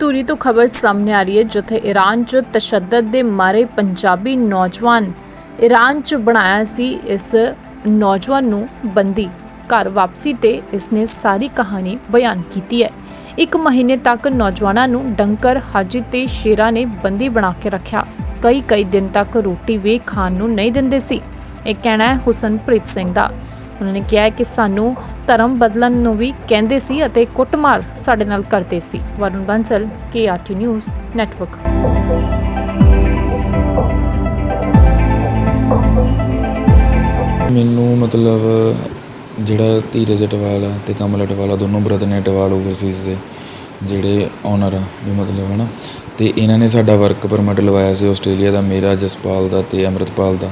ਧੂਰੀ ਤੋਂ ਖਬਰ ਸਾਹਮਣੇ ਆ ਰਹੀ ਹੈ, ਜਿੱਥੇ ਈਰਾਨ 'ਚ ਤਸ਼ੱਦਦ ਦੇ ਮਾਰੇ ਪੰਜਾਬੀ ਨੌਜਵਾਨ ਈਰਾਨ 'ਚ ਬਣਾਇਆ ਸੀ ਇਸ ਨੌਜਵਾਨ ਨੂੰ ਬੰਦੀ। ਘਰ ਵਾਪਸੀ ਤੇ ਇਸਨੇ ਸਾਰੀ ਕਹਾਣੀ ਬਿਆਨ ਕੀਤੀ ਹੈ। ਇੱਕ ਮਹੀਨੇ ਤੱਕ ਨੌਜਵਾਨਾਂ ਨੂੰ ਡੰਕਰ, ਹਾਜੀ ਤੇ ਸ਼ੇਰਾ ਨੇ ਬੰਦੀ ਬਣਾ ਕੇ ਰੱਖਿਆ। ਕਈ ਕਈ ਦਿਨ ਤੱਕ ਰੋਟੀ ਵੀ ਖਾਣ ਨੂੰ ਨਹੀਂ ਦਿੰਦੇ ਸੀ। ਇਹ ਕਹਿਣਾ ਹੈ ਹੁਸਨਪ੍ਰੀਤ ਸਿੰਘ ਦਾ। ਉਹਨਾਂ ਨੇ ਕਿਹਾ ਕਿ ਸਾਨੂੰ ਧਰਮ ਬਦਲਣ ਨੂੰ ਵੀ ਕਹਿੰਦੇ ਸੀ ਅਤੇ ਕੁੱਟਮਾਰ ਸਾਡੇ ਨਾਲ ਕਰਦੇ ਸੀ। Varun Bansal KRT news network ਮੈਨੂੰ ਮਤਲਬ ਜਿਹੜਾ ਧੀਰਜ ਅਟਵਾਲ ਆ ਤੇ ਕਮਲ ਅਟਵਾਲ ਆ, ਦੋਨੋਂ ਬ੍ਰਦਰ ਨੇ ਅਟਵਾਲ ਓਵਰਸੀਜ਼ ਦੇ ਜਿਹੜੇ ਓਨਰ ਆ, ਵੀ ਮਤਲਬ ਹਨਾ। ਤੇ ਇਹਨਾਂ ਨੇ ਸਾਡਾ ਵਰਕ ਪਰਮਿਟ ਲਵਾਇਆ ਸੀ ਆਸਟ੍ਰੇਲੀਆ ਦਾ, ਮੇਰਾ ਜਸਪਾਲ ਦਾ ਤੇ ਅਮਰਤਪਾਲ ਦਾ।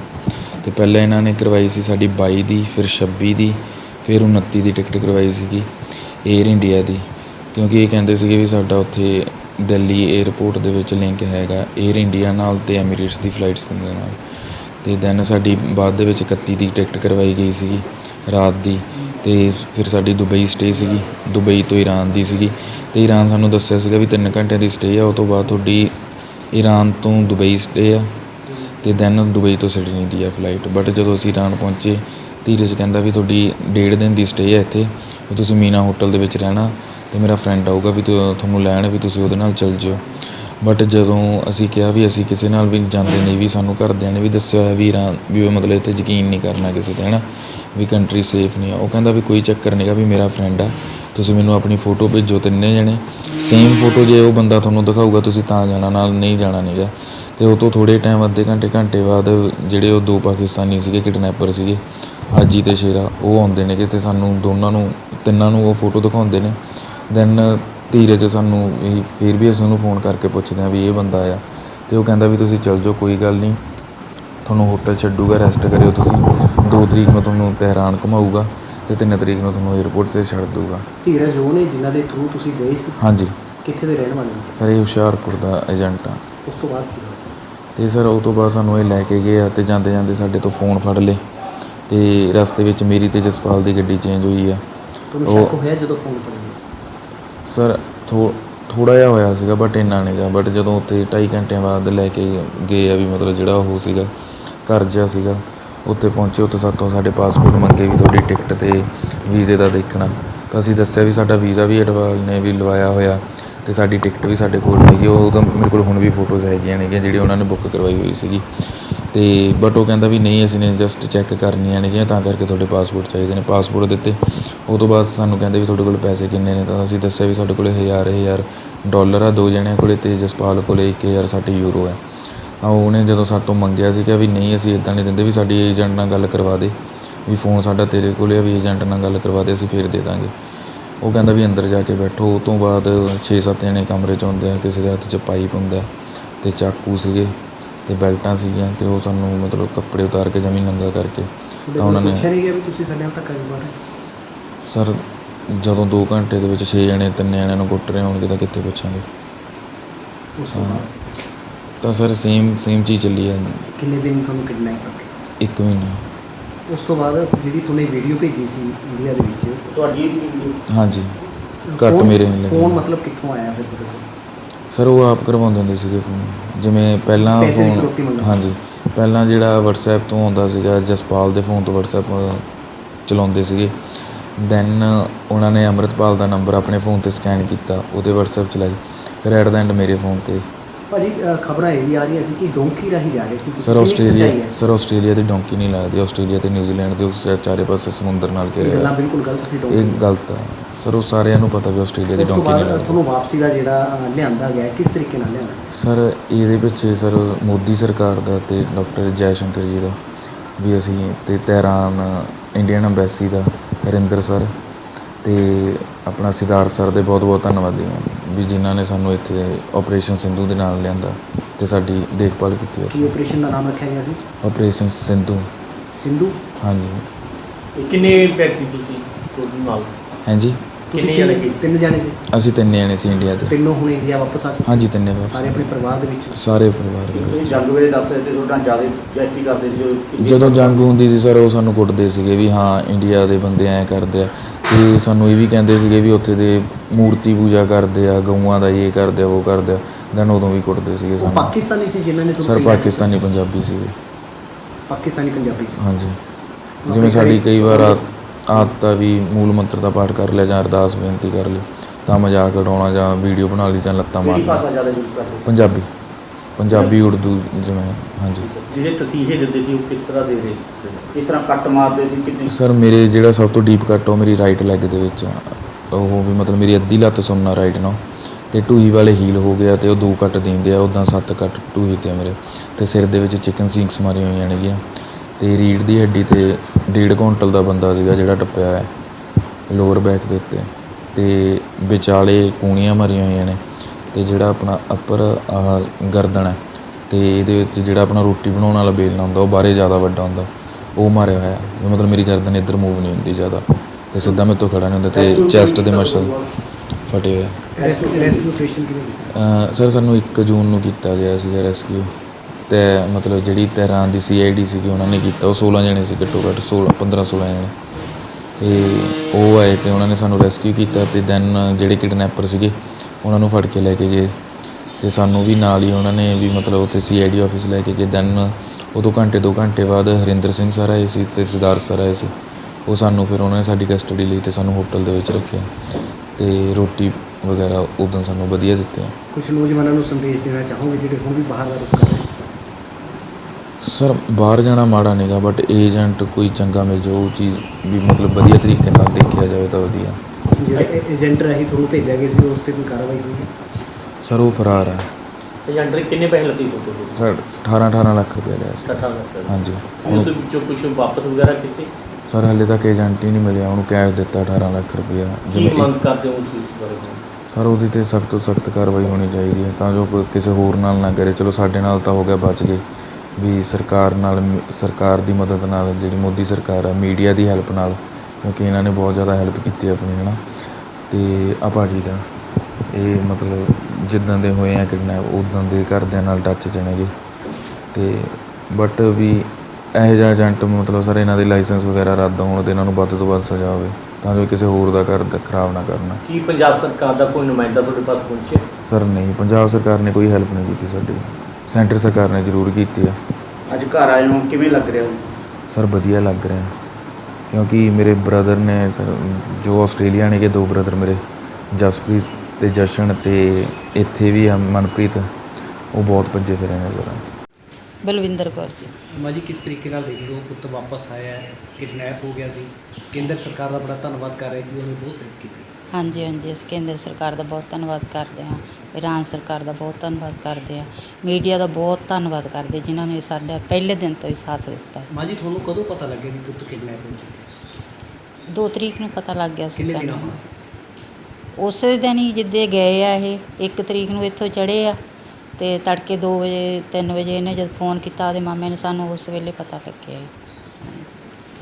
ਤੇ ਪਹਿਲਾਂ ਇਹਨਾਂ ਨੇ ਕਰਵਾਈ ਸੀ ਸਾਡੀ 22 ਦੀ, ਫਿਰ 26 ਦੀ ਫਿਰ 29 ਦੀ ਟਿਕਟ ਕਰਵਾਈ ਸੀਗੀ 에ਅਰ ਇੰਡੀਆ ਦੀ। ਕਿਉਂਕਿ ਇਹ ਕਹਿੰਦੇ ਸੀਗੇ ਵੀ ਸਾਡਾ ਉੱਥੇ ਦਿੱਲੀ 에ਅਰਪੋਰਟ ਦੇ ਵਿੱਚ ਲਿੰਕ ਹੈਗਾ 에ਅਰ ਇੰਡੀਆ ਨਾਲ ਤੇ ਐਮੀਰੇਟਸ ਦੀ ਫਲਾਈਟਸ ਦੇ ਨਾਲ। ਤੇ ਦੈਨ ਸਾਡੀ ਬਾਅਦ ਦੇ ਵਿੱਚ 31 ਦੀ ਟਿਕਟ ਕਰਵਾਈ ਗਈ ਸੀਗੀ, ਰਾਤ ਦੀ। ਤੇ ਫਿਰ ਸਾਡੀ ਦੁਬਈ ਸਟੇ ਸੀਗੀ, ਦੁਬਈ ਤੋਂ ਈਰਾਨ ਦੀ ਸੀਗੀ। ਤੇ ਈਰਾਨ ਸਾਨੂੰ ਦੱਸਿਆ ਸੀਗਾ ਵੀ 3 ਘੰਟਿਆਂ ਦੀ ਸਟੇ ਆ, ਉਹ ਤੋਂ ਬਾਅਦ ਤੁਹਾਡੀ ਈਰਾਨ ਤੋਂ ਦੁਬਈ ਸਟੇ ਆ। ਤੇ ਦੈਨ ਦੁਬਈ ਤੋਂ ਸਿਡਨੀ ਦੀ ਆ ਫਲਾਈਟ ਬਟ ਜਦੋਂ ਅਸੀਂ ਈਰਾਨ ਪਹੁੰਚੇ ਧੀਰਜ ਕਹਿੰਦਾ ਵੀ ਤੁਹਾਡੀ ਡੇਢ ਦਿਨ ਦੀ ਸਟੇ ਹੈ ਇੱਥੇ, ਵੀ ਤੁਸੀਂ ਮੀਨਾ ਹੋਟਲ ਦੇ ਵਿੱਚ ਰਹਿਣਾ ਅਤੇ ਮੇਰਾ ਫਰੈਂਡ ਆਊਗਾ ਵੀ ਤੁ- ਤੁਹਾਨੂੰ ਲੈਣ ਵੀ ਤੁਸੀਂ ਉਹਦੇ ਨਾਲ ਚੱਲ ਜਿਓ। ਬਟ ਜਦੋਂ ਅਸੀਂ ਕਿਹਾ ਵੀ ਅਸੀਂ ਕਿਸੇ ਨਾਲ ਵੀ ਜਾਂਦੇ ਨਹੀਂ, ਵੀ ਸਾਨੂੰ ਘਰਦਿਆਂ ਨੇ ਵੀ ਦੱਸਿਆ ਹੋਇਆ ਵੀ ਈਰਾਨ ਵੀ ਮਤਲਬ ਇੱਥੇ ਯਕੀਨ ਨਹੀਂ ਕਰਨਾ ਕਿਸੇ ਤੇ ਹੈ ਨਾ ਵੀ ਕੰਟਰੀ ਸੇਫ ਨਹੀਂ ਆ। ਉਹ ਕਹਿੰਦਾ ਵੀ ਕੋਈ ਚੱਕਰ ਨਹੀਂ ਗਾ ਵੀ ਮੇਰਾ ਫਰੈਂਡ ਆ, ਤੁਸੀਂ ਮੈਨੂੰ ਆਪਣੀ ਫੋਟੋ ਭੇਜੋ ਤਿੰਨੇ ਜਣੇ। ਸੇਮ ਫੋਟੋ ਜੇ ਉਹ ਬੰਦਾ ਤੁਹਾਨੂੰ ਦਿਖਾਊਗਾ, ਤੁਸੀਂ ਤਾਂ ਜਾਣਾ, ਨਾਲ ਨਹੀਂ ਜਾਣਾ ਨਹੀਂਗਾ ਤੇ ਉਹ ਤੋਂ ਥੋੜੇ ਟਾਈਮ ਅੱਧੇ ਘੰਟੇ ਘੰਟੇ ਬਾਅਦ ਜਿਹੜੇ ਉਹ ਦੋ ਪਾਕਿਸਤਾਨੀ ਸੀਗੇ ਕਿਡਨੈਪਰ ਸੀਗੇ ਹਾਜੀ ਤੇ ਸ਼ੇਰਾ ਉਹ ਆਉਂਦੇ ਨੇ ਤੇ ਸਾਨੂੰ ਦੋਨਾਂ ਨੂੰ ਤਿੰਨਾਂ ਨੂੰ ਉਹ ਫੋਟੋ ਦਿਖਾਉਂਦੇ ਨੇ। ਦੈਨ ਧੀਰਜ ਸਾਨੂੰ ਵੀ ਫਿਰ ਵੀ ਅਸੀਂ ਉਹਨੂੰ ਫੋਨ ਕਰਕੇ ਪੁੱਛਦੇ ਹਾਂ ਵੀ ਇਹ ਬੰਦਾ ਆ ਤੇ ਉਹ ਕਹਿੰਦਾ ਵੀ ਤੁਸੀਂ ਚੱਲ ਜਾਓ ਕੋਈ ਗੱਲ ਨਹੀਂ। ਤੁਹਾਨੂੰ ਹੋਟਲ ਛੱਡੂਗਾ ਰੈਸਟ ਕਰਿਓ ਤੁਸੀਂ। 2 ਤਰੀਕ ਨੂੰ ਤੁਹਾਨੂੰ ਤਹਿਰਾਨ ਘੁਮਾਊਗਾ ਤੇ 3 ਤਰੀਕ ਨੂੰ ਤੁਹਾਨੂੰ 에ਅਰਪੋਰਟ ਤੇ ਛੱਡ ਦਊਗਾ। ਧੀਰਜ ਉਹ ਨੇ ਜਿਨ੍ਹਾਂ ਦੇ ਥਰੂ ਤੁਸੀਂ ਗਏ ਸੀ? ਹਾਂਜੀ। ਕਿੱਥੇ ਦੇ ਰਹਿਣ ਵਾਲੇ ਸਰ ਇਹ ਹੁਸ਼ਿਆਰਪੁਰ ਦਾ ਏਜੰਟ ਆ। ਉਸ ਤੋਂ ਬਾਅਦ ਕੀ ਹੋਇਆ? ਤੇ ਸਰ ਉਹ ਤੋਂ ਬਾਅਦ ਸਾਨੂੰ ਇਹ ਲੈ ਕੇ ਗਏ ਆ ਤੇ ਜਾਂਦੇ ਜਾਂਦੇ ਸਾਡੇ ਤੋਂ ਫੋਨ ਫੜ ਲਏ। ਤੇ ਰਸਤੇ ਵਿੱਚ ਮੇਰੀ ਤੇ ਜਸਪਾਲ ਦੀ ਗੱਡੀ ਚੇਂਜ ਹੋਈ ਆ। ਤੁਹਾਨੂੰ ਉਹ- ਸ਼ੱਕ ਹੋਇਆ ਜਦੋਂ ਫੋਨ ਕਰਿਆ ਸਰ ਥੋੜਾ ਜਿਹਾ ਹੋਇਆ ਸੀਗਾ ਬਟ ਇੰਨਾ ਨਹੀਂ ਗਾ। ਬਟ ਜਦੋਂ ਉੱਥੇ 2.5 ਘੰਟਿਆਂ ਬਾਅਦ ਲੈ ਕੇ ਗਏ ਆ ਵੀ ਮਤਲਬ ਜਿਹੜਾ ਉਹ ਸੀਗਾ ਘਰ ਜਿਹਾ ਸੀਗਾ ਉੱਥੇ ਪਹੁੰਚੇ ਉੱਥੇ ਸਾਤੋਂ ਸਾਡੇ ਪਾਸਪੋਰਟ ਮੰਗੇ ਵੀ ਤੁਹਾਡੀ ਟਿਕਟ ਤੇ ਵੀਜ਼ੇ ਦਾ ਦੇਖਣਾ। ਤਾਂ ਅਸੀਂ ਦੱਸਿਆ ਵੀ ਸਾਡਾ ਵੀਜ਼ਾ ਵੀ ਅਡਵਾਲ ਨੇ ਵੀ ਲਵਾਇਆ ਹੋਇਆ ਤੇ ਸਾਡੀ ਟਿਕਟ ਵੀ ਸਾਡੇ ਕੋਲ ਹੈਗੀ ਉਹ ਤਾਂ ਮੇਰੇ ਕੋਲ ਹੁਣ ਵੀ ਫੋਟੋਜ਼ ਹੈਗੀਆਂ ਨੇਗੀਆਂ ਜਿਹੜੀ ਉਹਨਾਂ ਨੇ ਬੁੱਕ ਕਰਵਾਈ ਹੋਈ ਸੀਗੀ। ਤੇ ਬਟ ਉਹ ਕਹਿੰਦਾ ਵੀ ਨਹੀਂ, ਅਸੀਂ ਨੇ ਜਸਟ ਚੈੱਕ ਕਰਨੀਆਂ ਨੇਗੀਆਂ, ਤਾਂ ਕਰਕੇ ਤੁਹਾਡੇ ਪਾਸਪੋਰਟ ਚਾਹੀਦੇ ਨੇ। ਪਾਸਪੋਰਟ ਦਿੱਤੇ। ਉਹ ਤੋਂ ਬਾਅਦ ਸਾਨੂੰ ਕਹਿੰਦੇ ਵੀ ਤੁਹਾਡੇ ਕੋਲ ਪੈਸੇ ਕਿੰਨੇ ਨੇ, ਤਾਂ ਅਸੀਂ ਦੱਸਿਆ ਵੀ ਸਾਡੇ ਕੋਲ ਹਜ਼ਾਰ ਹਜ਼ਾਰ ਡਾਲਰ ਆ, ਦੋ ਜਣਿਆਂ ਕੋਲੇ ਤੇ ਜਸਪਾਲ ਕੋਲੇ 1060 ਯੂਰੋ ਹੈ ਆ ਉਹਨੇ ਜਦੋਂ ਸਾਡੇ ਤੋਂ ਮੰਗਿਆ ਸੀ ਕਿ ਵੀ ਨਹੀਂ, ਅਸੀਂ ਇਦਾਂ ਨਹੀਂ ਦਿੰਦੇ, ਵੀ ਸਾਡੀ ਏਜੰਟ ਨਾਲ ਗੱਲ ਕਰਵਾ ਦੇ। ਵੀ ਫੋਨ ਸਾਡਾ ਤੇਰੇ ਕੋਲੇ ਆ, ਵੀ ਏਜੰਟ ਨਾਲ ਗੱਲ ਕਰਵਾ ਦੇ, ਅਸੀਂ ਫੇਰ ਦੇ ਦਾਂਗੇ। ਉਹ ਕਹਿੰਦਾ ਵੀ ਅੰਦਰ ਜਾ ਕੇ ਬੈਠੋ। ਉਹ ਤੋਂ ਬਾਅਦ 6-7 ਜਣੇ ਕਮਰੇ 'ਚ ਹੁੰਦੇ ਆ, ਕਿਸੇ ਦੇ ਹੱਥ 'ਚ ਪਾਈਪ ਹੁੰਦਾ, ਤੇ ਚਾਕੂ ਸੀਗੇ। ਤੇ ਬੈਲਟਾਂ ਸੀਗੀਆਂ ਤੇ ਉਹ ਸਾਨੂੰ ਮਤਲਬ ਕੱਪੜੇ ਉਤਾਰ ਕੇ ਜਮੀਨ ਨੰਗਾ ਕਰਕੇ ਤਾਂ ਉਹਨਾਂ ਨੇ ਪੁੱਛਿਆ ਨਹੀਂ ਗਿਆ ਵੀ ਤੁਸੀਂ ਸਾਡੇ ਨਾਲ ਧੱਕਾ ਕਿਉਂ ਮਾਰਿਆ? ਸਰ ਜਦੋਂ 2 ਘੰਟੇ ਦੇ ਵਿੱਚ 6 ਜਣੇ ਤਿੰਨ ਜਣਿਆਂ ਨੂੰ ਕੁੱਟ ਰਹੇ ਹੋਣਗੇ ਤਾਂ ਕਿੱਥੇ ਪੁੱਛਾਂਗੇ? ਉਸ ਤੋਂ ਹਾਂ। ਬਾਅਦ ਤਾਂ ਸਰ ਸੇਮ ਸੇਮ ਚੀਜ਼ ਚੱਲੀ ਜਾਂਦੀ ਕਿੰਨੇ ਦਿਨ ਤੁਹਾਨੂੰ ਕਿਡਨੈਪ ਰੱਖਿਆ ਇੱਕ ਮਹੀਨਾ। ਉਸ ਤੋਂ ਬਾਅਦ ਜਿਹੜੀ ਤੁਮਨੇ ਵੀਡੀਓ ਭੇਜੀ ਸੀ ਇੰਡੀਆ ਦੇ ਵਿੱਚ ਤੁਹਾਡੀ ਹਾਂਜੀ। ਘੱਟ ਮੇਰੇ ਲੱਗੇ ਫੋਨ ਮਤਲਬ ਕਿੱਥੋਂ ਆਇਆ ਫਿਰ ਤੁਹਾਡੇ? ਕੋਲ ਸਰ ਉਹ ਆਪ ਕਰਵਾਉਂਦੇ ਹੁੰਦੇ ਸੀਗੇ ਫੋਨ ਜਿਵੇਂ ਪਹਿਲਾਂ ਪੈਸੇ ਦੀ ਫੋਨ ਹਾਂਜੀ। ਪਹਿਲਾਂ ਜਿਹੜਾ WhatsApp ਤੋਂ ਆਉਂਦਾ ਸੀਗਾ ਜਸਪਾਲ ਦੇ ਫੋਨ ਤੋਂ WhatsApp ਚਲਾਉਂਦੇ ਸੀਗੇ। ਦੈਨ ਉਹਨਾਂ ਨੇ ਅੰਮ੍ਰਿਤਪਾਲ ਦਾ ਨੰਬਰ ਆਪਣੇ ਫੋਨ ਤੇ ਸਕੈਨ ਕੀਤਾ ਉਹਦੇ WhatsApp ਚਲਾਈ। ਫਿਰ ਐਟ ਦਾ ਐਂਡ ਮੇਰੇ ਫੋਨ ਤੇ। ਭਾਜੀ ਖਬਰਾਂ ਇਹ ਵੀ ਆ ਰਹੀਆਂ ਸੀ ਕਿ ਡੋਂਕੀ ਰਾਹੀਂ ਜਾ ਰਹੇ ਸੀ। ਤੁਸੀਂ ਸਰ ਕਿੰਨੀ ਕੁ ਸੱਚਾਈ ਆਸਟ੍ਰੇਲੀਆ ਹੈ? ਸਰ ਆਸਟ੍ਰੇਲੀਆ ਦੀ ਡੋਂਕੀ ਨਹੀਂ ਲੱਗਦੀ। ਆਸਟ੍ਰੇਲੀਆ ਤੇ ਨਿਊਜ਼ੀਲੈਂਡ ਦੇ ਉਸ ਚਾਰੇ ਪਾਸੇ ਸਮੁੰਦਰ ਨਾਲ ਇਹ ਗੱਲਾਂ ਘਿਰਿਆ ਬਿਲਕੁਲ ਗਲਤ ਸੀ ਇਹ ਡੋਂਕੀ ਗਲਤ ਹੈ ਸਰ ਉਹ ਸਾਰਿਆਂ ਨੂੰ ਪਤਾ ਵੀ ਆਸਟ੍ਰੇਲੀਆ ਦੀ ਉਸ ਤੋਂ ਡੋਂਕੀ ਨਹੀਂ ਬਾਅਦ ਲੱਗਦੀ ਤੁਹਾਨੂੰ ਵਾਪਸੀ ਦਾ ਜਿਹੜਾ ਅ, ਲਿਆਂਦਾ ਗਿਆ ਕਿਸ ਤਰੀਕੇ ਨਾਲ ਲਿਆਂਦਾ? ਸਰ ਇਹਦੇ ਪਿੱਛੇ ਸਰ ਮੋਦੀ ਸਰਕਾਰ ਦਾ ਤੇ ਡਾਕਟਰ ਜੈ ਸ਼ੰਕਰ ਜੀ ਦਾ ਵੀ ਅਸੀਂ ਤੇ ਤਹਿਰਾਨ ਇੰਡੀਅਨ ਐਮਬੈਸੀ ਦਾ ਹਰਿੰਦਰ ਸਰ ਤੇ ਆਪਣਾ ਸਿਦਾਰ ਸਰ ਦੇ ਬਹੁਤ ਬਹੁਤ ਧੰਨਵਾਦੀ ਹਾਂ ਵੀ ਜਿਨ੍ਹਾਂ ਨੇ ਸਾਨੂੰ ਇੱਥੇ ਆਪਰੇਸ਼ਨ ਸਿੰਧੂ ਦੇ ਨਾਲ ਲਿਆਂਦਾ ਤੇ ਸਾਡੀ ਦੇਖਭਾਲ ਕੀਤੀ ਕੀ ਉੱਥੇ ਆਪਰੇਸ਼ਨ ਦਾ ਨਾਮ ਰੱਖਿਆ ਗਿਆ ਸੀ? ਆਪਰੇਸ਼ਨ ਸਿੰਧੂ। ਸਿੰਧੂ? ਹਾਂਜੀ। ਕਿੰਨੇ ਵਿਅਕਤੀ ਤੁਸੀਂ ਟੋਟਲ ਨਾਲ? ਹਾਂਜੀ। ਤੁਸੀਂ ਕਿੰਨੇ ਕਿੰਨੇ ਤਿੰਨ ਜਾਣੇ ਸੀ? ਅਸੀਂ ਤਿੰਨੇ ਜਣੇ ਸੀ ਇੰਡੀਆ ਦੇ। ਤਿੰਨੋਂ ਹੁਣ ਇੰਡੀਆ ਵਾਪਸ ਆ ਚੁੱਕੇ ਹਾਂਜੀ ਤਿੰਨੇ ਵਾਪਸ ਸਾਰੇ ਆਪਣੇ ਪਰਿਵਾਰ ਦੇ ਵਿੱਚ? ਸਾਰੇ ਪਰਿਵਾਰ ਦੇ ਤੁਸੀਂ ਵਿੱਚ। ਜੰਗ ਵੇਲੇ ਦੱਸ ਰਹੇ ਤੇ ਤੁਹਾਡਾ ਜ਼ਿਆਦਾ ਜੈਸਤੀ ਕਰਦੇ ਸੀ ਜਦੋਂ ਜੰਗ ਹੁੰਦੀ ਸੀ ਸਰ ਉਹ ਸਾਨੂੰ ਕੁੱਟਦੇ ਸੀਗੇ ਵੀ ਹਾਂ ਇੰਡੀਆ ਦੇ ਬੰਦੇ ਐਂ ਕਰਦੇ ਆ। ਤੇ ਸਾਨੂੰ ਇਹ ਵੀ ਕਹਿੰਦੇ ਸੀਗੇ ਵੀ ਉੱਥੇ ਦੇ ਮੂਰਤੀ ਪੂਜਾ ਕਰਦੇ ਆ ਗਊਆਂ ਦਾ ਇਹ ਕਰਦੇ ਆ ਉਹ ਕਰਦੇ ਆ। ਦੈਨ ਉਦੋਂ ਵੀ ਕੁੱਟਦੇ ਸੀਗੇ ਉਹ ਸਾਨੂੰ। ਪਾਕਿਸਤਾਨੀ ਸੀ ਜਿਨ੍ਹਾਂ ਨੇ ਸਰ ਪਾਕਿਸਤਾਨੀ ਪੰਜਾਬੀ ਸੀਗੇ। ਪਾਕਿਸਤਾਨੀ ਪੰਜਾਬੀ ਸੀ। ਹਾਂਜੀ। ਜਿਵੇਂ ਸਾਡੀ ਕਈ ਵਾਰ ਆ- ਆਦਤ ਆ ਵੀ ਮੂਲ ਮੰਤਰ ਦਾ ਪਾਠ ਕਰ ਲਿਆ ਜਾਂ ਅਰਦਾਸ ਬੇਨਤੀ ਕਰ ਲਈ ਤਾਂ ਮਜ਼ਾਕ ਉਡਾਉਣਾ ਜਾਂ ਵੀਡੀਓ ਬਣਾ ਲਈ ਜਾਂ ਲੱਤਾਂ ਕਿਹੜੀ ਮਾਰਨਾ ਭਾਸ਼ਾ ਜ਼ਿਆਦਾ ਯੂਜ਼ ਕਰਦੇ? ਪੰਜਾਬੀ। ਪੰਜਾਬੀ ਉਰਦੂ ਜਿਵੇਂ ਹਾਂਜੀ। ਜਿਹੜੇ ਤਸੀਹੇ ਦਿੰਦੇ ਸੀ ਉਹ ਕਿਸ ਤਰ੍ਹਾਂ ਦੇ ਰਹੇ? ਕਿਸ ਤਰ੍ਹਾਂ ਕੱਟ ਮਾਰਦੇ ਸੀ ਕਿੰਨੇ ਸਰ ਮੇਰੇ ਜਿਹੜਾ ਸਭ ਤੋਂ ਡੀਪ ਕੱਟ ਉਹ ਮੇਰੀ ਰਾਈਟ ਲੈਗ ਦੇ ਵਿੱਚ ਆ। ਉਹ ਵੀ ਮਤਲਬ ਮੇਰੀ ਅੱਧੀ ਲੱਤ ਸੁਣਨਾ ਰਾਈਟ ਨਾ ਤੇ ਢੂਹੀ ਵਾਲੇ ਹੀਲ ਹੋ ਗਿਆ ਤੇ ਉਹ ਦੋ ਕੱਟ ਦਿੰਦੇ ਆ ਉਦਾਂ ਸੱਤ ਕੱਟ ਢੂਹੀ ਤੇ ਆ ਮੇਰੇ। ਤੇ ਸਿਰ ਦੇ ਵਿੱਚ ਚਿਕਨ ਸਿੰਕਸ ਮਾਰੀਆਂ ਹੋਈਆਂ ਨੇਗੀਆਂ। ਤੇ ਰੀੜ ਦੀ ਹੱਡੀ ਤੇ ਡੇਢ ਕੁਇੰਟਲ ਦਾ ਬੰਦਾ ਸੀਗਾ ਜਿਹੜਾ ਟੱਪਿਆ ਹੈ ਲੋਅਰ ਬੈਕ ਦੇ ਉੱਤੇ। ਤੇ ਵਿਚਾਲੇ ਕੂਣੀਆਂ ਮਾਰੀਆਂ ਹੋਈਆਂ ਨੇ ਤੇ ਜਿਹੜਾ ਆਪਣਾ ਅੱਪਰ ਆਹ ਗਰਦਨ ਹੈ ਤੇ ਇਹਦੇ ਵਿੱਚ ਜਿਹੜਾ ਆਪਣਾ ਰੋਟੀ ਬਣਾਉਣ ਵਾਲਾ ਬੇਲਣਾ ਹੁੰਦਾ ਉਹ ਬਾਹਰੇ ਜ਼ਿਆਦਾ ਵੱਡਾ ਹੁੰਦਾ ਉਹ ਮਾਰਿਆ ਹੋਇਆ। ਮਤਲਬ ਮੇਰੀ ਗਰਦਨ ਇੱਧਰ ਮੂਵ ਨਹੀਂ ਹੁੰਦੀ ਜ਼ਿਆਦਾ ਤੇ ਸਿੱਧਾ ਮੇਰੇ ਤੋਂ ਖੜਾ ਨਹੀਂ ਹੁੰਦਾ ਤੇ ਚੈਸਟ ਦੇ ਮਸਲ ਫਟੇ ਹੋਏ। ਆ। ਰੈਸਕਿਊ ਕਿਵੇਂ ਸਰ ਸਾਨੂੰ 1 ਜੂਨ ਨੂੰ ਕੀਤਾ ਗਿਆ ਸੀਗਾ ਰੈਸਕਿਊ ਤੇ ਮਤਲਬ ਜਿਹੜੀ ਤਹਿਰਾਨ ਦੀ ਸੀਆਈਡੀ ਸੀਗੀ, ਉਹਨਾਂ ਨੇ ਕੀਤਾ। ਉਹ 16 ਜਣੇ ਸੀ ਘੱਟੋ ਘੱਟ 16 15 16 ਜਣੇ। ਤੇ ਉਹ ਆਏ ਤੇ ਉਹਨਾਂ ਨੇ ਸਾਨੂੰ ਰੈਸਕਿਊ ਕੀਤਾ ਤੇ ਦੈਨ ਜਿਹੜੇ ਕਿਡਨੈਪਰ ਸੀਗੇ, ਉਹਨਾਂ ਨੂੰ ਫੜ ਕੇ ਲੈ ਕੇ ਗਏ। ਤੇ ਸਾਨੂੰ ਵੀ ਨਾਲ ਹੀ ਉਹਨਾਂ ਨੇ ਵੀ ਮਤਲਬ ਉੱਥੇ ਸੀਆਈਡੀ ਆਫਿਸ ਲੈ ਕੇ ਗਏ। ਦੈਨ ਉਦੋਂ ਘੰਟੇ, ਦੋ ਘੰਟੇ ਬਾਅਦ ਹਰਿੰਦਰ ਸਿੰਘ ਸਰ ਆਏ ਸੀ ਤੇ ਸਰਦਾਰ ਸਰ ਆਏ ਸੀ। ਉਹ ਸਾਨੂੰ ਫਿਰ ਉਹਨਾਂ ਨੇ ਸਾਡੀ ਕਸਟਡੀ ਲਈ ਤੇ ਸਾਨੂੰ ਹੋਟਲ ਦੇ ਵਿੱਚ ਰੱਖਿਆ। ਤੇ ਰੋਟੀ ਵਗੈਰਾ ਉਦੋਂ ਸਾਨੂੰ ਵਧੀਆ ਦਿੱਤੇ ਆ ਕੁਝ ਨੌਜਵਾਨਾਂ ਨੂੰ ਸੰਦੇਸ਼ ਦੇਣਾ ਚਾਹੋਗੇ ਜਿਹੜੇ ਹੁਣ ਵੀ ਬਾਹਰ ਦਾ ਰੁਖ ਸਰ ਬਾਹਰ ਜਾਣਾ ਮਾੜਾ ਨਹੀਂਗਾ ਬਟ ਏਜੰਟ ਕੋਈ ਚੰਗਾ ਮਿਲ ਜਾਓ ਉਹ ਚੀਜ਼ ਵੀ ਮਤਲਬ ਵਧੀਆ ਤਰੀਕੇ ਨਾਲ ਦੇਖਿਆ ਜਾਵੇ ਤਾਂ ਵਧੀਆ। ਜਿਹੜੇ ਏਜੰਟ ਰਾਹੀਂ ਤੁਹਾਨੂੰ ਭੇਜਿਆ ਗਿਆ ਸੀ ਉਸ ਤੇ ਕੋਈ ਕਾਰਵਾਈ ਹੋਈ ਹੈ? ਸਰ ਉਹ ਫਰਾਰ ਹੈ। ਏਜੰਟ ਨੇ ਕਿੰਨੇ ਪੈਸੇ ਲੱਤੀ ਤੁਹਾਡੇ ਕੋਲ? ਸਰ 18 18 ਲੱਖ ਰੁਪਏ ਲਿਆ ਸੀ। 60 ਲੱਖ। ਹਾਂਜੀ। ਹੁਣ ਤੋਂ ਵਿੱਚੋਂ ਕੁਝ ਵਾਪਸ ਵਗੈਰਾ ਕੀਤੇ? ਸਰ ਹਲੇ ਤੱਕ ਏਜੰਟ ਹੀ ਨਹੀਂ ਮਿਲਿਆ ਉਹਨੂੰ ਕੈਸ਼ ਦਿੱਤਾ 18 ਲੱਖ ਰੁਪਇਆ। ਕੀ ਜਿਵੇਂ ਮੰਗ ਕਰਦੇ ਹੋ ਉਸ ਚੀਜ਼ ਬਾਰੇ? ਸਰ ਉਹਦੀ ਤੇ ਸਖਤ ਤੋਂ ਸਖਤ ਕਾਰਵਾਈ ਹੋਣੀ ਚਾਹੀਦੀ ਹੈ ਤਾਂ ਜੋ ਕੋਈ ਕਿਸੇ ਹੋਰ ਨਾਲ ਨਾ ਕਰੇ। ਚਲੋ ਸਾਡੇ ਨਾਲ ਤਾਂ ਹੋ ਗਿਆ ਬਚ ਗਏ। ਵੀ ਸਰਕਾਰ ਨਾਲ ਸਰਕਾਰ ਦੀ ਮਦਦ ਨਾਲ ਜਿਹੜੀ ਮੋਦੀ ਸਰਕਾਰ ਹੈ ਮੀਡੀਆ ਦੀ ਹੈਲਪ ਨਾਲ ਕਿਉਂਕਿ ਇਹਨਾਂ ਨੇ ਬਹੁਤ ਜ਼ਿਆਦਾ ਹੈਲਪ ਕੀਤੀ ਆਪਣੀ ਹੈ ਨਾ ਤੇ ਆ ਭਾਜੀ ਦਾ ਇਹ ਮਤਲਬ ਜਿੱਦਾਂ ਦੇ ਹੋਏ ਆ ਕਿਡਨੈਪ ਉਦਾਂ ਦੇ ਘਰਦਿਆਂ ਨਾਲ ਟੱਚ ਚ ਨੇਗੇ ਤੇ ਬਟ ਵੀ ਇਹੋ ਜਿਹਾ ਏਜੰਟ ਮਤਲਬ ਸਰ ਇਹਨਾਂ ਦੇ ਲਾਇਸੈਂਸ ਵਗੈਰਾ ਰੱਦ ਹੋਣ ਤੇ ਇਹਨਾਂ ਨੂੰ ਵੱਧ ਤੋਂ ਵੱਧ ਸਜ਼ਾ ਹੋਵੇ ਤਾਂ ਜੋ ਕਿਸੇ ਹੋਰ ਦਾ ਘਰ ਦਾ ਖਰਾਬ ਨਾ ਕਰਨਾ। ਕੀ ਪੰਜਾਬ ਸਰਕਾਰ ਦਾ ਕੋਈ ਨੁਮਾਇੰਦਾ ਤੁਹਾਡੇ ਪਾਸ ਪਹੁੰਚਿਆ? ਸਰ ਨਹੀਂ ਪੰਜਾਬ ਸਰਕਾਰ ਨੇ ਕੋਈ ਹੈਲਪ ਨਹੀਂ ਕੀਤੀ ਸਾਡੀ। ਸੈਂਟਰ ਸਰਕਾਰ ਨੇ ਜ਼ਰੂਰ ਕੀਤੀ ਆ। ਅੱਜ ਘਰ ਆਏ ਹੋ ਕਿਵੇਂ ਲੱਗ ਰਿਹਾ? ਸਰ ਵਧੀਆ ਲੱਗ ਰਿਹਾ। ਕਿਉਂਕਿ ਮੇਰੇ ਬ੍ਰਦਰ ਨੇ ਸਰ ਜੋ ਆਸਟ੍ਰੇਲੀਆ ਨੇ ਕੇ ਦੋ ਬ੍ਰਦਰ ਮੇਰੇ ਜਸਪ੍ਰੀਤ ਤੇ ਜਸ਼ਨ ਤੇ ਇੱਥੇ ਵੀ ਆ ਮਨਪ੍ਰੀਤ ਉਹ ਬਹੁਤ ਭੱਜੇ ਫਿਰੇ ਨੇ ਸਰ। ਬਲਵਿੰਦਰ ਕੌਰ ਜੀ। ਮਾਂ ਜੀ ਕਿਸ ਤਰੀਕੇ ਨਾਲ ਦੇਖ ਲਓ ਪੁੱਤ ਵਾਪਸ ਆਇਆ ਹੈ ਕਿਡਨੈਪ ਹੋ ਗਿਆ ਸੀ। ਕੇਂਦਰ ਸਰਕਾਰ ਦਾ ਬੜਾ ਧੰਨਵਾਦ ਕਰ ਰਿਹਾ ਕਿ ਉਹਨੇ ਬਹੁਤ ਹੈਲਪ ਕੀਤੀ। ਹਾਂਜੀ ਹਾਂਜੀ ਅਸੀਂ ਕੇਂਦਰ ਸਰਕਾਰ ਦਾ ਬਹੁਤ ਧੰਨਵਾਦ ਕਰਦੇ ਹਾਂ। ਇਰਾਨ ਸਰਕਾਰ ਦਾ ਬਹੁਤ ਧੰਨਵਾਦ ਕਰਦੇ ਹਾਂ ਮੀਡੀਆ ਦਾ ਬਹੁਤ ਧੰਨਵਾਦ ਕਰਦੇ ਜਿਨ੍ਹਾਂ ਨੇ ਸਾਡਾ ਪਹਿਲੇ ਦਿਨ ਤੋਂ ਹੀ ਸਾਥ ਦਿੱਤਾ। ਮਾਂ ਜੀ ਤੁਹਾਨੂੰ ਕਦੋਂ ਪਤਾ ਲੱਗਿਆ ਕਿ ਪੁੱਤ ਕਿਡਨੈਪ ਹੋ ਚੁੱਕਿਆ? ਦੋ ਤਰੀਕ ਨੂੰ ਪਤਾ ਲੱਗ ਗਿਆ ਸੀ ਕਿੰਨੇ ਦਿਨਾਂ ਸਾਨੂੰ। ਉਸੇ ਦਿਨ ਹੀ ਜਿੱਦੇ ਗਏ ਆ ਇਹ ਇੱਕ ਤਰੀਕ ਨੂੰ ਇੱਥੋਂ ਚੜ੍ਹੇ ਆ ਤੇ ਤੜਕੇ 2 ਵਜੇ 3 ਵਜੇ ਇਹਨੇ ਜਦ ਫੋਨ ਕੀਤਾ ਉਹਦੇ ਮਾਮੇ ਨੇ ਸਾਨੂੰ ਉਸ ਵੇਲੇ ਪਤਾ ਲੱਗਿਆ ਜੀ।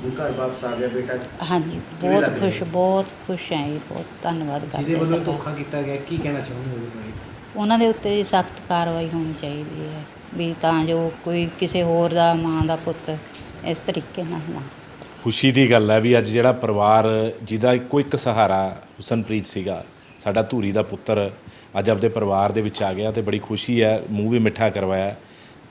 ਹੁਣ ਘਰ ਵਾਪਸ ਆ ਗਿਆ ਬੇਟਾ। ਹਾਂਜੀ ਬਹੁਤ ਖੁਸ਼? ਬਹੁਤ ਖੁਸ਼ ਹਾਂ ਜੀ ਬਹੁਤ ਧੰਨਵਾਦ ਜਿਹਦੇ ਕਰਦੇ ਵੱਲੋਂ ਧੋਖਾ ਕੀਤਾ ਗਿਆ ਕੀ ਕਹਿਣਾ ਬਾਰੇ? ਉਹਨਾਂ ਦੇ ਉੱਤੇ ਸਖਤ ਕਾਰਵਾਈ ਹੋਣੀ ਚਾਹੀਦੀ ਹੈ ਵੀ ਤਾਂ ਜੋ ਕੋਈ ਕਿਸੇ ਹੋਰ ਦਾ ਮਾਂ ਦਾ ਪੁੱਤ ਇਸ ਤਰੀਕੇ ਨਾਲ ਨਾ। ਖੁਸ਼ੀ ਦੀ ਗੱਲ ਹੈ ਵੀ ਅੱਜ ਜਿਹੜਾ ਪਰਿਵਾਰ ਜਿਹਦਾ ਇੱਕੋ ਇੱਕ ਸਹਾਰਾ ਹੁਸਨਪ੍ਰੀਤ ਸੀਗਾ ਸਾਡਾ ਧੂਰੀ ਦਾ ਪੁੱਤਰ ਅੱਜ ਆਪਦੇ ਪਰਿਵਾਰ ਦੇ ਵਿੱਚ ਆ ਗਿਆ ਤੇ ਬੜੀ ਖੁਸ਼ੀ ਹੈ ਮੂੰਹ ਵੀ ਮਿੱਠਾ ਕਰਵਾਇਆ।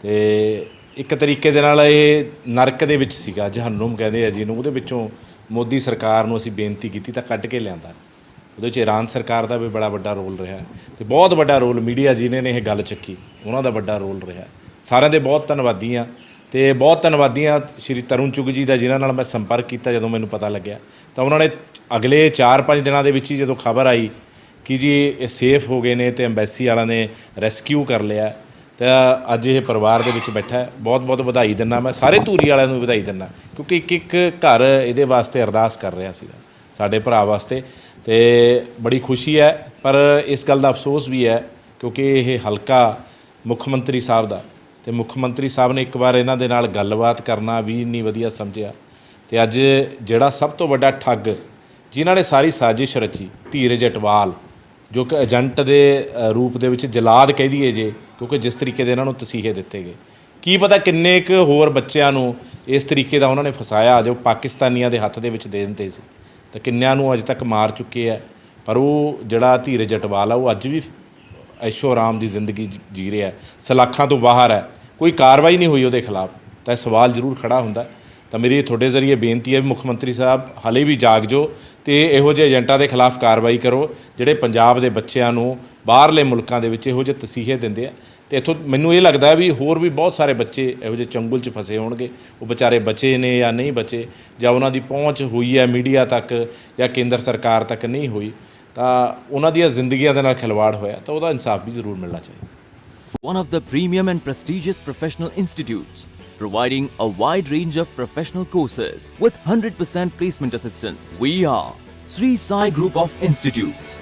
ਤੇ ਇੱਕ ਤਰੀਕੇ ਦੇ ਨਾਲ ਇਹ ਨਰਕ ਦੇ ਵਿੱਚ ਸੀਗਾ ਜਹੰਨਮ ਕਹਿੰਦੇ ਆ ਜਿਹਨੂੰ ਉਹਦੇ ਵਿੱਚੋਂ ਮੋਦੀ ਸਰਕਾਰ ਨੂੰ ਅਸੀਂ ਬੇਨਤੀ ਕੀਤੀ ਤਾਂ ਕੱਢ ਕੇ ਲਿਆਂਦਾ। ਉਹਦੇ ਵਿੱਚ ਇਰਾਨ ਸਰਕਾਰ ਦਾ ਵੀ ਬੜਾ ਵੱਡਾ ਰੋਲ ਰਿਹਾ ਤੇ ਬਹੁਤ ਵੱਡਾ ਰੋਲ ਮੀਡੀਆ ਜਿਨ੍ਹਾਂ ਨੇ ਇਹ ਗੱਲ ਚੱਕੀ। ਉਹਨਾਂ ਦਾ ਵੱਡਾ ਰੋਲ ਰਿਹਾ ਸਾਰਿਆਂ ਦੇ ਬਹੁਤ ਧੰਨਵਾਦੀ ਆ ਤੇ ਬਹੁਤ ਧੰਨਵਾਦੀ ਆ ਸ਼੍ਰੀ ਤਰੁਣ ਚੁਗ ਜੀ ਦਾ, ਜਿਨ੍ਹਾਂ ਨਾਲ ਮੈਂ ਸੰਪਰਕ ਕੀਤਾ ਜਦੋਂ ਮੈਨੂੰ ਪਤਾ ਲੱਗਿਆ। ਤਾਂ ਉਹਨਾਂ ਨੇ ਅਗਲੇ 4-5 ਦਿਨਾਂ ਦੇ ਵਿੱਚ ਹੀ ਜਦੋਂ ਖਬਰ ਆਈ ਕਿ ਜੀ ਇਹ ਸੇਫ ਹੋ ਗਏ ਨੇ ਤੇ ਐਮਬੈਸੀ ਵਾਲਿਆਂ ਨੇ ਰੈਸਕਿਊ ਕਰ ਲਿਆ। ਤਾਂ ਅੱਜ ਇਹ ਪਰਿਵਾਰ ਦੇ ਵਿੱਚ ਬੈਠਾ ਹੈ। ਬਹੁਤ ਬਹੁਤ ਵਧਾਈ ਦਿੰਦਾ ਮੈਂ। ਸਾਰੇ ਧੂਰੀ ਵਾਲਿਆਂ ਨੂੰ ਵੀ ਵਧਾਈ ਦਿੰਦਾ। ਕਿਉਂਕਿ ਇੱਕ ਇੱਕ ਘਰ ਇਹਦੇ ਵਾਸਤੇ ਅਰਦਾਸ ਕਰ ਰਿਹਾ ਸੀਗਾ, ਸਾਡੇ ਭਰਾ ਵਾਸਤੇ। ਤੇ ਬੜੀ ਖੁਸ਼ੀ ਹੈ, ਪਰ ਇਸ ਗੱਲ ਦਾ ਅਫਸੋਸ ਵੀ ਹੈ, ਕਿਉਂਕਿ ਇਹ ਹਲਕਾ ਮੁੱਖ ਮੰਤਰੀ ਸਾਹਿਬ ਦਾ। ਤੇ ਮੁੱਖ ਮੰਤਰੀ ਸਾਹਿਬ ਨੇ ਇੱਕ ਵਾਰ ਇਹਨਾਂ ਦੇ ਨਾਲ ਗੱਲਬਾਤ ਕਰਨਾ ਵੀ ਨਹੀਂ ਵਧੀਆ ਸਮਝਿਆ। ਤੇ ਅੱਜ ਜਿਹੜਾ ਸਭ ਤੋਂ ਵੱਡਾ ਠੱਗ, ਜਿਨ੍ਹਾਂ ਨੇ ਸਾਰੀ ਸਾਜ਼ਿਸ਼ ਰਚੀ, ਧੀਰਜ ਅਟਵਾਲ, ਜੋ ਕਿ ਏਜੰਟ ਦੇ ਰੂਪ ਦੇ ਵਿੱਚ ਜਲਾਦ ਕਹਿ ਦਈਏ ਜੇ ਕਿਉਂਕਿ ਜਿਸ ਤਰੀਕੇ ਦੇ ਇਹਨਾਂ ਨੂੰ ਤਸੀਹੇ ਦਿੱਤੇ ਗਏ। ਕੀ ਪਤਾ ਕਿੰਨੇ ਕੁ ਹੋਰ ਬੱਚਿਆਂ ਨੂੰ ਇਸ ਤਰੀਕੇ ਦਾ ਉਹਨਾਂ ਨੇ ਫਸਾਇਆ ਜੋ ਪਾਕਿਸਤਾਨੀਆਂ ਦੇ ਹੱਥ ਦੇ ਵਿੱਚ ਦੇ ਦਿੰਦੇ ਸੀ। ਤਾਂ ਕਿੰਨਿਆਂ ਨੂੰ ਅਜੇ ਤੱਕ ਮਾਰ ਚੁੱਕੇ ਆ। ਪਰ ਉਹ ਜਿਹੜਾ ਧੀਰਜ ਜਟਵਾਲ ਆ, ਉਹ ਅੱਜ ਵੀ ਐਸ਼ੋ ਆਰਾਮ ਦੀ ਜ਼ਿੰਦਗੀ ਜੀ- ਰਿਹਾ ਸਲਾਖਾਂ ਤੋਂ ਬਾਹਰ ਹੈ। ਕੋਈ ਕਾਰਵਾਈ ਨਹੀਂ ਹੋਈ ਉਹਦੇ ਖਿਲਾਫ। ਤਾਂ ਇਹ ਸਵਾਲ ਜ਼ਰੂਰ ਖੜਾ ਹੁੰਦਾ ਤਾਂ ਮੇਰੀ ਤੁਹਾਡੇ ਜ਼ਰੀਏ ਬੇਨਤੀ ਹੈ ਵੀ ਮੁੱਖ ਮੰਤਰੀ ਸਾਹਿਬ, ਹਲੇ ਵੀ ਜਾਗ ਜੋ ਤੇ ਇਹੋ ਜਿਹੇ ਏਜੰਟਾਂ ਦੇ ਖਿਲਾਫ ਕਾਰਵਾਈ ਕਰੋ, ਜਿਹੜੇ ਪੰਜਾਬ ਦੇ ਬੱਚਿਆਂ ਨੂੰ ਬਾਹਰਲੇ ਮੁਲਕਾਂ ਦੇ ਵਿੱਚ ਇਹੋ ਜਿਹੇ ਤਸੀਹੇ ਦਿੰਦੇ ਆ ਤੇ ਇਥੋਂ ਮੈਨੂੰ ਇਹ ਲੱਗਦਾ ਹੈ ਵੀ ਹੋਰ ਵੀ ਬਹੁਤ ਸਾਰੇ ਬੱਚੇ ਇਹੋ ਜਿਹੇ ਚੰਗੁਲ 'ਚ ਫਸੇ ਹੋਣਗੇ ਉਹ ਵਿਚਾਰੇ ਬਚੇ ਨੇ ਜਾਂ ਨਹੀਂ ਬਚੇ ਜਾਂ ਉਹਨਾਂ ਦੀ ਪਹੁੰਚ ਹੋਈ ਹੈ ਮੀਡੀਆ ਤੱਕ ਜਾਂ ਕੇਂਦਰ ਸਰਕਾਰ ਤੱਕ ਨਹੀਂ ਹੋਈ ਤਾਂ ਉਹਨਾਂ ਦੀਆਂ ਜ਼ਿੰਦਗੀਆਂ ਦੇ ਨਾਲ ਖਿਲਵਾੜ ਹੋਇਆ ਤਾਂ ਉਹਦਾ ਇਨਸਾਫ ਵੀ ਜ਼ਰੂਰ ਮਿਲਣਾ ਚਾਹੀਦਾ one of the premium and prestigious professional institutes, providing a wide range of professional courses with 100% placement assistance. We are Sri Sai Group of Institutes.